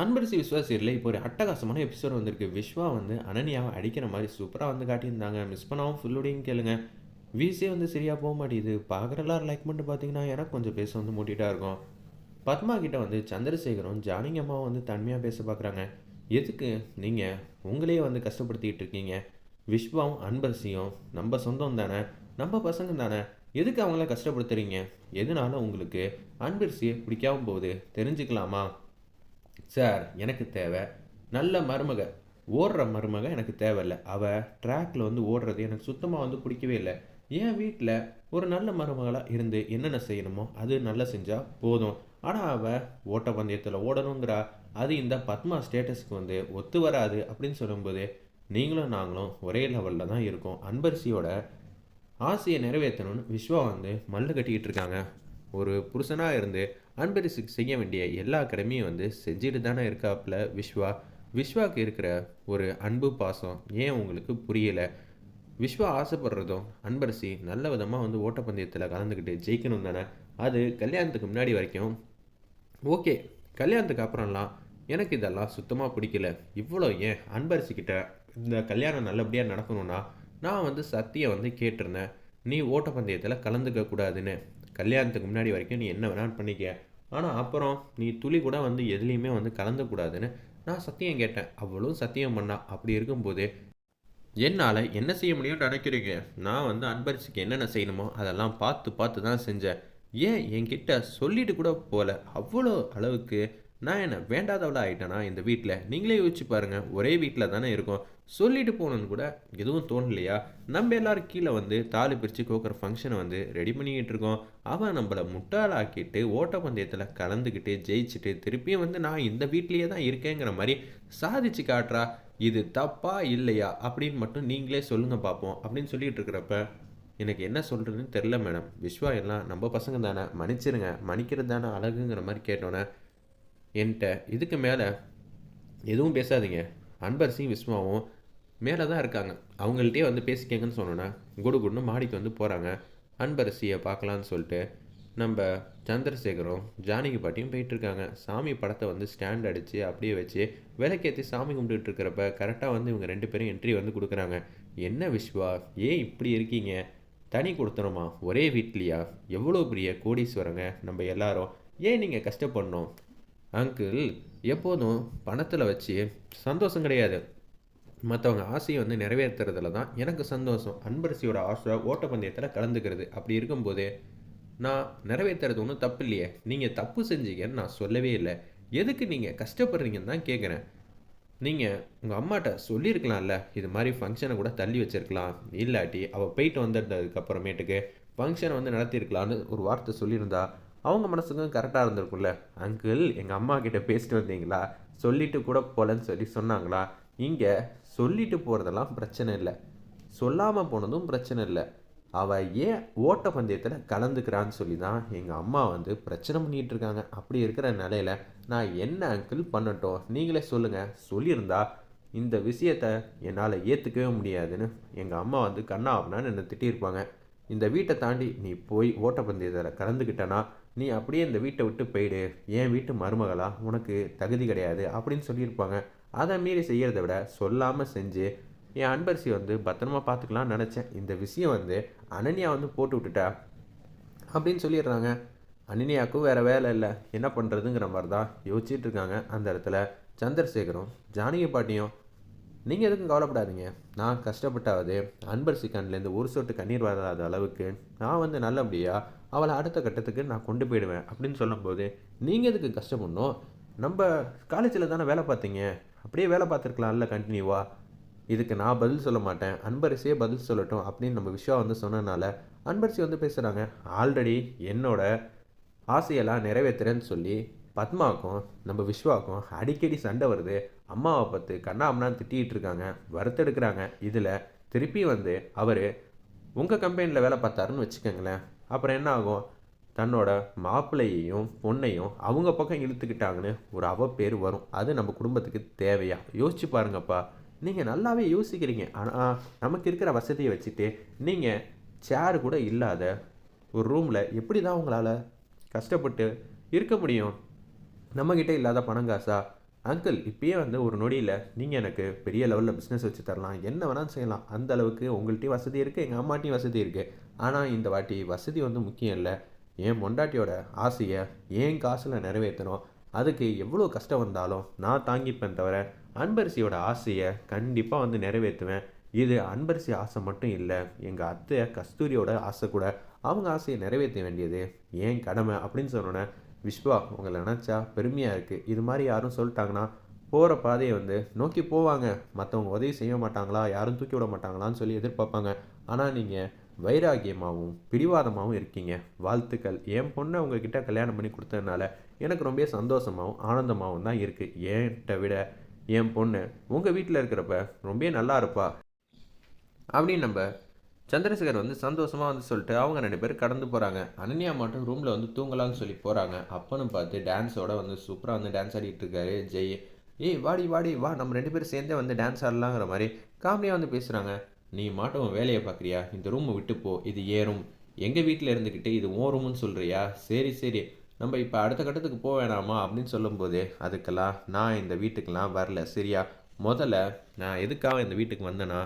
அன்பரசி விஸ்வாஸ் இல்லை இப்போ ஒரு அட்டகாசமான எபிசோட் வந்திருக்கு. விஸ்வா வந்து அனன்யாவை அடிக்கிற மாதிரி சூப்பராக வந்து காட்டியிருந்தாங்க. மிஸ் பண்ணாமல் ஃபுல்லோடையும் கேளுங்க. வீஸே வந்து சரியாக போக மாட்டேங்குது. பார்க்குற எல்லாரும் லைக் பண்ணிட்டு பார்த்தீங்கன்னா எனக்கு கொஞ்சம் பேச வந்து மூட்டிகிட்டா இருக்கும். பத்மா கிட்ட வந்து சந்திரசேகரும் ஜானகி அம்மாவும் வந்து தன்மையாக பேச பார்க்குறாங்க. எதுக்கு? நீங்கள் உங்களையே வந்து கஷ்டப்படுத்திக்கிட்டு இருக்கீங்க. விஸ்வாவும் அன்பரசியும் நம்ம சொந்தம் தானே? நம்ம பசங்க தானே? எதுக்கு அவங்கள கஷ்டப்படுத்துறீங்க? எதனால உங்களுக்கு அன்பரசியை பிடிக்காம போகுது? தெரிஞ்சுக்கலாமா? சார் எனக்கு தேவை. நல்ல மருமக. ஓடுற மருமக எனக்கு தேவையில்லை. அவள் ட்ராக்ல வந்து ஓடுறது எனக்கு சுத்தமாக வந்து பிடிக்கவே இல்லை. என் வீட்டில் ஒரு நல்ல மருமகளாக இருந்து என்னென்ன செய்யணுமோ அது நல்லா செஞ்சால் போதும். ஆனால் அவள் ஓட்டப்பந்தயத்தில் ஓடணுங்கிறா. அது இந்த பத்மா ஸ்டேட்டஸ்க்கு வந்து ஒத்து வராது அப்படின்னு சொல்லும்போது நீங்களும் நாங்களும் ஒரே லெவலில் தான் இருக்கோம். அன்பரிசியோட ஆசையை நிறைவேற்றணும்னு விஸ்வா வந்து மல்லு கட்டிக்கிட்டு இருக்காங்க. ஒரு புருஷனாக இருந்து அன்பரிசுக்கு செய்ய வேண்டிய எல்லா கடமையும் வந்து செஞ்சுட்டு தானே இருக்காப்புல விஸ்வா. விஸ்வாக்கு இருக்கிற ஒரு அன்பு பாசம் ஏன் உங்களுக்கு புரியலை? விஸ்வா ஆசைப்படுறதும் அன்பரசி நல்ல விதமாக வந்து ஓட்டப்பந்தயத்தில் கலந்துக்கிட்டு ஜெயிக்கணும் தானே? அது கல்யாணத்துக்கு முன்னாடி வரைக்கும் ஓகே கல்யாணத்துக்கு அப்புறம்லாம் எனக்கு இதெல்லாம் சுத்தமாக பிடிக்கல. இவ்வளோ ஏன் அன்பரசிக்கிட்ட இந்த கல்யாணம் நல்லபடியாக நடக்கணும்னா நான் வந்து சத்தியை வந்து கேட்டிருந்தேன். நீ ஓட்டப்பந்தயத்தில் கலந்துக்க கூடாதுன்னு. கல்யாணத்துக்கு முன்னாடி வரைக்கும் நீ என்ன வேணாலும் பண்ணிக்க ஆனால் அப்புறம் நீ துளி கூட வந்து எதுலேயுமே வந்து கலந்துக்கூடாதுன்னு நான் சத்தியம் கேட்டேன். அவளும் சத்தியம் பண்ணா. அப்படி இருக்கும்போது என்னால் என்ன செய்ய முடியும்னு நினைக்கிறீங்க? நான் வந்து அன்பரிசிக்கு என்னென்ன செய்யணுமோ அதெல்லாம் பார்த்து பார்த்து தான் செஞ்சேன். ஏன் என்கிட்ட சொல்லிட்டு கூட போகல அவ்வளோ அளவுக்கு நான் என்ன வேண்டாதவளாக ஆகிட்டேனா இந்த வீட்டில் நீங்களே யோசிச்சு பாருங்கள் ஒரே வீட்டில் தானே இருக்கோம். சொல்லிட்டு போகணுன்னு கூட எதுவும் தோணலையா? நம்ம எல்லாரும் கீழே வந்து தாலி பிரித்து கோக்கிற ஃபங்க்ஷனை வந்து ரெடி பண்ணிக்கிட்டு இருக்கோம். அவன் நம்மளை முட்டாளாக்கிட்டு ஓட்டப்பந்தயத்தில் கலந்துக்கிட்டு ஜெயிச்சுட்டு திருப்பியும் வந்து நான் இந்த வீட்லேயே தான் இருக்கேங்கிற மாதிரி சாதிச்சு காட்டுறா. இது தப்பா இல்லையா? அப்படின்னு மட்டும் நீங்களே சொல்லுங்கள் பார்ப்போம் அப்படின்னு சொல்லிட்டு இருக்கிறப்ப எனக்கு என்ன சொல்கிறதுன்னு தெரில மேடம். விஸ்வா எல்லாம் நம்ம பசங்க தானே. மன்னிச்சிருங்க. மன்னிக்கிறது தானே அழகுங்கிற மாதிரி கேட்டோன்னே என்கிட்ட இதுக்கு மேலே எதுவும் பேசாதீங்க. அன்பரசியும் விஸ்வாவும் மேலே தான் இருக்காங்க. அவங்கள்ட்டே வந்து பேசிக்கங்கன்னு சொன்னோன்னா குடு குடுன்னு மாடிக்கு வந்து போகிறாங்க அன்பரசியை பார்க்கலான்னு சொல்லிட்டு நம்ம சந்திரசேகரும் ஜானகி பாட்டியும் போயிட்டுருக்காங்க. சாமி படத்தை வந்து ஸ்டாண்ட் அடித்து அப்படியே வச்சு விளக்கேற்றி சாமி கும்பிட்டுட்டு இருக்கிறப்ப கரெக்டாக வந்து இவங்க ரெண்டு பேரும் என்ட்ரி வந்து கொடுக்குறாங்க. என்ன விஸ்வா ஏன் இப்படி இருக்கீங்க? தனி கொடுத்துறோமா ஒரே வீட்லையா? எவ்வளோ பெரிய கோடீஸ்வரங்க நம்ம எல்லாரும். ஏன் நீங்கள் கஷ்டப்படணும்? அங்கிள் எப்போதும் பணத்தில் வச்சு சந்தோஷம் கிடையாது. மற்றவங்க ஆசையை வந்து நிறைவேற்றுறதுல தான் எனக்கு சந்தோஷம். அன்பரசியோட ஆசை ஓட்டப்பந்தயத்தில் கலந்துக்கிறது. அப்படி இருக்கும்போது நான் நிறைவேற்றுறது ஒன்றும் தப்பு இல்லையே நீங்கள் தப்பு செஞ்சீங்கன்னு நான் சொல்லவே இல்லை. எதுக்கு நீங்கள் கஷ்டப்படுறீங்கன்னு தான் கேட்குறேன் நீங்கள் உங்கள் அம்மாட்ட சொல்லியிருக்கலாம்ல இது மாதிரி ஃபங்க்ஷனை கூட தள்ளி வச்சிருக்கலாம். இல்லாட்டி அவள் போயிட்டு வந்துட்டதுக்கப்புறமேட்டுக்கு ஃபங்க்ஷனை வந்து நடத்தியிருக்கலான்னு ஒரு வார்த்தை சொல்லியிருந்தா அவங்க மனசுக்கும் கரெக்டாக இருந்திருக்கும்ல. அங்கிள் எங்கள் அம்மா கிட்டே பேசிட்டு வந்தீங்களா? சொல்லிட்டு கூட போகலன்னு சொல்லி சொன்னாங்களா? இங்கே சொல்லிட்டு போகிறதெல்லாம் பிரச்சனை இல்லை. சொல்லாமல் போனதும் பிரச்சனை இல்லை. அவள் ஏன் ஓட்டப்பந்தயத்தில் கலந்துக்கிறான்னு சொல்லி தான் எங்கள் அம்மா வந்து பிரச்சனை பண்ணிகிட்டு இருக்காங்க. அப்படி இருக்கிற நிலையில் நான் என்ன அங்கிள் பண்ணட்டும்? நீங்களே சொல்லுங்கள் சொல்லியிருந்தா இந்த விஷயத்தை என்னால் ஏற்றுக்கவே முடியாதுன்னு எங்கள் அம்மா வந்து கண்ணா அப்படின்னு என்னை திட்டியிருப்பாங்க. இந்த வீட்டை தாண்டி நீ போய் ஓட்டப்பந்தயத்தில் கலந்துக்கிட்டனா? நீ அப்படியே இந்த வீட்டை விட்டு போயிடு. என் வீட்டு மருமகளா? உனக்கு தகுதி கிடையாது அப்படின்னு சொல்லியிருப்பாங்க. அதை மீறி செய்கிறத விட சொல்லாமல் செஞ்சு என் அன்பரிசி வந்து பத்திரமா பார்த்துக்கலாம்னு நினச்சேன். இந்த விஷயம் வந்து அனன்யா வந்து போட்டு விட்டுட்டா அப்படின்னு சொல்லிடுறாங்க. அனன்யாவுக்கும் வேறு வேலை இல்லை. என்ன பண்ணுறதுங்கிற மாதிரி தான் யோசிச்சுட்டு இருக்காங்க அந்த இடத்துல சந்திரசேகரும் ஜானகி பாட்டியும். நீங்கள் எதுக்கும் கவலைப்படாதீங்க. நான் கஷ்டப்பட்டாவது அன்பரசி கண்ணிலேருந்து ஒரு சொட்டு கண்ணீர் வராத அளவுக்கு நான் வந்து நல்லபடியாக அவளை அடுத்த கட்டத்துக்கு நான் கொண்டு போயிடுவேன் அப்படின்னு சொல்லும்போது நீங்கள் எதுக்கு கஷ்டப்படணும்? நம்ம காலேஜில் தானே வேலை பார்த்தீங்க? அப்படியே வேலை பார்த்துருக்கலாம்ல கண்டினியூவாக இதுக்கு நான் பதில் சொல்ல மாட்டேன். அன்பரசியே பதில் சொல்லட்டும் அப்படின்னு நம்ம விஷயம் வந்து சொன்னனால அன்பரசி வந்து பேசுகிறாங்க ஆல்ரெடி என்னோட ஆசையெல்லாம் நிறைவேற்றுறேன்னு சொல்லி பத்மாவுக்கும் நம்ம விஸ்வாவுக்கும் அடிக்கடி சண்டை வருது. அம்மாவை பார்த்து கண்ணா அம்மான்னு திட்டிகிட்டு இருக்காங்க. வறுத்தெடுக்கிறாங்க இதில் திருப்பி வந்து அவர் உங்கள் கம்பெனியில் வேலை பார்த்தாருன்னு வச்சுக்கோங்களேன். அப்புறம் என்ன ஆகும்? தன்னோட மாப்பிள்ளையையும் பொண்ணையும் அவங்க பக்கம் இழுத்துக்கிட்டாங்கன்னு ஒரு அவ பேர் வரும். அது நம்ம குடும்பத்துக்கு தேவையா? யோசிச்சு பாருங்கப்பா. நீங்கள் நல்லாவே யோசிக்கிறீங்க. ஆனால் நமக்கு இருக்கிற வசதியை வச்சுட்டு நீங்கள் சேர் கூட இல்லாத ஒரு ரூமில் எப்படி தான் உங்களால் கஷ்டப்பட்டு இருக்க முடியும்? நம்மக்கிட்ட இல்லாத பணம் காசா? அங்கிள் இப்பயே வந்து ஒரு நொடியில் நீங்கள் எனக்கு பெரிய லெவலில் பிஸ்னஸ் வச்சு தரலாம். என்ன வேணாலும் செய்யலாம். அந்த அளவுக்கு உங்கள்கிட்டயும் வசதி இருக்குது எங்கள் அம்மாட்டையும் வசதி இருக்குது ஆனால் இந்த வாட்டி வசதி வந்து முக்கியம் இல்லை. என் பொண்டாட்டியோட ஆசையை ஏன் காசில் நிறைவேற்றணும் அதுக்கு எவ்வளோ கஷ்டம் வந்தாலும் நான் தாங்கிப்பேன் தவிர அன்பரசியோட ஆசையை கண்டிப்பாக வந்து நிறைவேற்றுவேன். இது அன்பரசி ஆசை மட்டும் இல்லை எங்கள் அத்தை கஸ்தூரியோட ஆசை கூட அவங்க ஆசையை நிறைவேற்ற வேண்டியது ஏன் கடமை அப்படின்னு சொன்னோன்னே விஸ்வா உங்களை நினச்சா பெருமையாக இருக்குது இது மாதிரி யாரும் சொல்லிட்டாங்கன்னா போகிற பாதையை வந்து நோக்கி போவாங்க. மற்றவங்க உதவி செய்ய மாட்டாங்களா? யாரும் தூக்கி விட மாட்டாங்களான்னு சொல்லி எதிர்பார்ப்பாங்க. ஆனால் நீங்கள் வைராகியமாகவும் பிடிவாதமாகவும் இருக்கீங்க. வாழ்த்துக்கள். என் பொண்ணை உங்ககிட்ட கல்யாணம் பண்ணி கொடுத்ததுனால எனக்கு ரொம்ப சந்தோஷமாகவும் ஆனந்தமாகவும் தான் இருக்குது ஏன்ட்ட விட என் பொண்ணு உங்கள் வீட்டில் இருக்கிறப்ப ரொம்ப நல்லா இருப்பா. அப்படின்னு நம்ம சந்திரசேகர் வந்து சந்தோஷமாக வந்து சொல்லிட்டு அவங்க ரெண்டு பேரும் கடந்து போகிறாங்க அனன்யா மட்டும் ரூமில் வந்து தூங்கலாம்னு சொல்லி போகிறாங்க அப்பன்னு பார்த்து டான்ஸோட வந்து சூப்பராக வந்து டான்ஸ் ஆடிட்டு இருக்காரு ஜெய். ஏய் வாடி வாடி வா. நம்ம ரெண்டு பேரும் சேர்ந்தே வந்து டான்ஸ் ஆடலாங்கிற மாதிரி காமெடியாக வந்து பேசுகிறாங்க நீ மாட்டவன் வேலையை பார்க்குறியா? இந்த ரூமை விட்டு போ. இது ஏறும் எங்கள் வீட்டில் இருந்துக்கிட்டு இது ஓ ரூம்னு சொல்கிறியா சரி சரி. நம்ம இப்போ அடுத்த கட்டத்துக்கு போக வேணாமா? அப்படின்னு சொல்லும்போது அதுக்கெல்லாம் நான் இந்த வீட்டுக்கெல்லாம் வரல. சரியா? முதல்ல நான் எதுக்காக இந்த வீட்டுக்கு வந்தேன்னா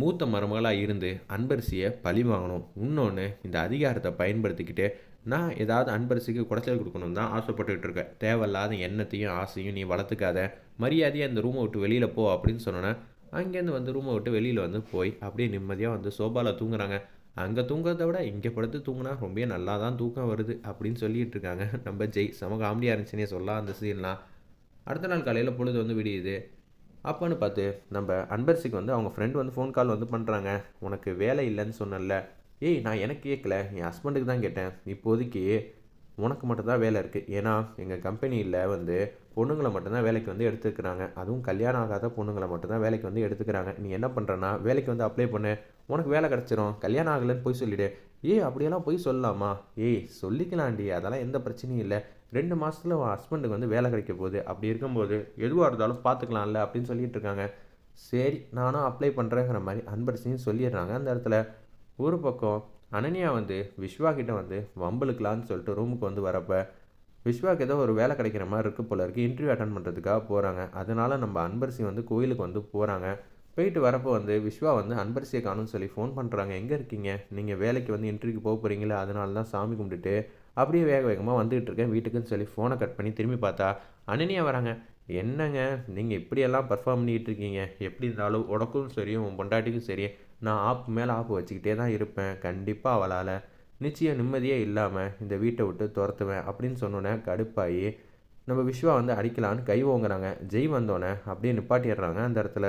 மூத்த மருமகளாக இருந்து அன்பரசியை பழி வாங்கணும். இன்னொன்று இந்த அதிகாரத்தை பயன்படுத்திக்கிட்டு நான் ஏதாவது அன்பரசிக்கு குடைச்சல் கொடுக்கணும் தான் ஆசைப்பட்டுக்கிட்டு இருக்கேன். தேவையில்லாத எண்ணத்தையும் ஆசையும் நீ வளர்த்துக்காத. மரியாதையாக இந்த ரூமை விட்டு வெளியில் போ அப்படின்னு சொன்னோன்னே அங்கேருந்து வந்து ரூமை விட்டு வெளியில் வந்து போய் அப்படியே நிம்மதியாக வந்து சோபாவில் தூங்குறாங்க. அங்கே தூங்குறத விட இங்கே படுத்து தூங்கினா ரொம்ப நல்லா தான் தூக்கம் வருது அப்படின்னு சொல்லிட்டு இருக்காங்க. நம்ம ஜெய் செம காமெடியாக இருந்துச்சுன்னே சொல்லலாம் அந்த சீன்லாம் அடுத்த நாள் காலையில் பொழுது வந்து விடியுது. அப்போன்னு பார்த்து நம்ம அன்பரசிக்கு வந்து அவங்க ஃப்ரெண்டு வந்து ஃபோன் கால் வந்து பண்ணுறாங்க உனக்கு வேலை இல்லைன்னு சொன்னல ஏய் நான் எனக்கு கேட்கல என் ஹஸ்பண்டுக்கு தான் கேட்டேன். இப்போதைக்கு உனக்கு மட்டும்தான் வேலை இருக்குது ஏன்னா எங்கள் கம்பெனியில் வந்து பொண்ணுங்களை மட்டும்தான் வேலைக்கு வந்து எடுத்துக்கிறாங்க. அதுவும் கல்யாணம் ஆகாத பொண்ணுங்களை மட்டும்தான் வேலைக்கு வந்து எடுத்துக்கிறாங்க. நீ என்ன பண்ணுறன்னா வேலைக்கு வந்து அப்ளை பண்ணு. உனக்கு வேலை கிடச்சிரும். கல்யாணம் ஆகலைன்னு போய் சொல்லிவிடு ஏய் அப்படியெல்லாம் போய் சொல்லலாமா? ஏய் சொல்லிக்கலாம்டி. அதெல்லாம் எந்த பிரச்சனையும் இல்லை. ரெண்டு மாதத்தில் உன் ஹஸ்பண்டுக்கு வந்து வேலை கிடைக்க போகுது. அப்படி இருக்கும்போது எதுவாக இருந்தாலும் பார்த்துக்கலாம்ல அப்படின்னு சொல்லிட்டு இருக்காங்க. சரி நானும் அப்ளை பண்ணுறேங்கிற மாதிரி அன்பரசியும் சொல்லிடுறாங்க. அந்த இடத்துல ஒரு பக்கம் அனன்யா வந்து விஸ்வா கிட்ட வந்து வம்பலுக்கலான்னு சொல்லிட்டு ரூமுக்கு வந்து வரப்போ விஸ்வாக்கு ஏதோ ஒரு வேலை கிடைக்கிற மாதிரி இருக்குது போல இருக்குது இன்டர்வியூ அட்டன் பண்ணுறதுக்காக போகிறாங்க அதனால் நம்ம அன்பரசி வந்து கோயிலுக்கு வந்து போகிறாங்க போயிட்டு வரப்போ வந்து விஸ்வா வந்து அன்பரசியை காணும்னு சொல்லி ஃபோன் பண்ணுறாங்க எங்கே இருக்கீங்க? நீங்கள் வேலைக்கு வந்து இன்டர்வியூக்கு போக போகிறீங்களா அதனால தான் சாமி கும்பிட்டுட்டு அப்படியே வேக வேகமாக வந்துகிட்டு இருக்கேன். வீட்டுக்குன்னு சொல்லி ஃபோனை கட் பண்ணி திரும்பி பார்த்தா அனனியா வராங்க? என்னங்க நீங்கள் இப்படியெல்லாம் பர்ஃபார்ம் பண்ணிகிட்டு இருக்கீங்க. எப்படி இருந்தாலும் உனக்கும் சரி உன் பொண்டாட்டிக்கும் சரி. நான் ஆப்பு மேலே ஆப்பு வச்சுக்கிட்டே தான் இருப்பேன். கண்டிப்பாக அவளால் நிச்சயம் நிம்மதியே இல்லாமல் இந்த வீட்டை விட்டு துரத்துவேன். அப்படின்னு சொன்னோன்னே கடுப்பாகி நம்ம விஸ்வா வந்து அடிக்கலான்னு கை ஓங்குறாங்க. ஜெய் வந்தோடனே அப்படியே நிப்பாட்டிடுறாங்க அந்த இடத்துல.